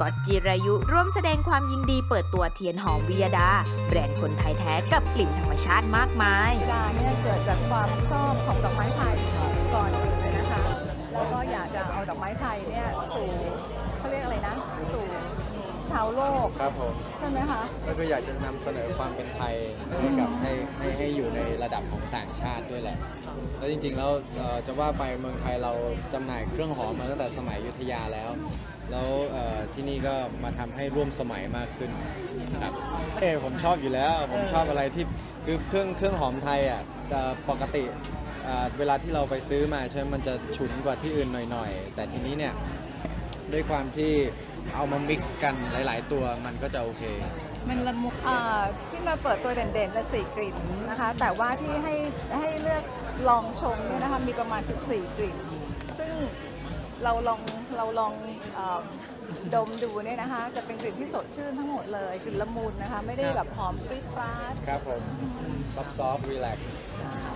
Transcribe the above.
ก๊อตจิรายุร่วมแสดงความยินดีเปิดตัวเทียนหอมวิยดา แบรนด์คนไทยแท้กับกลิ่นธรรมชาติมากมายดาเนี่ยเกิดจากความชอบของดอกไม้ไทยก่อนอื่นเลยนะคะ แล้วก็อยากจะเอาดอกไม้ไทยเนี่ยสู่เขาเรียกอะไรนะสู่ชาวโลกครับผมใช่ไหมคะก็คืออยากจะนำเสนอความเป็นไทยให้กับให้ให้ให้อยู่ในระดับของต่างชาติด้วยแหละ แล้วจริงๆแล้วเอ่อจะว่าไปเมืองไทยเราจำหน่ายเครื่องหอมมาตั้งแต่สมัยอยุธยาแล้ว แล้วเอ่อ ที่นี่ก็มาทำให้ร่วมสมัยมากขึ้นครับเออผมชอบอยู่แล้ว ผมชอบอะไรที่คือเครื่องเครื่องหอมไทยอะแต่ปกติเอ่อเวลาที่เราไปซื้อมาใช่ไหมมันจะฉุนกว่าที่อื่นหน่อยๆ แต่ทีนี้เนี่ยด้วยความที่เอามา mix กันหลาย ๆ ตัวมันก็จะโอเค มันละมุกอ่าที่มาเปิดตัวเด่นๆและสี่กลิ่นนะคะ แต่ว่าที่ให้ให้เลือกลองชมเนี่ยนะคะมีประมาณ 14 กลิ่น ซึ่ง เราลองเราลองเออดมดูเนี่ยนะคะ จะเป็นกลิ่นที่สดชื่นทั้งหมดเลยกลิ่นละมุนนะคะ ไม่ได้แบบหอมปรี๊ดปราดครับผมซอฟต์ๆรีแลกซ์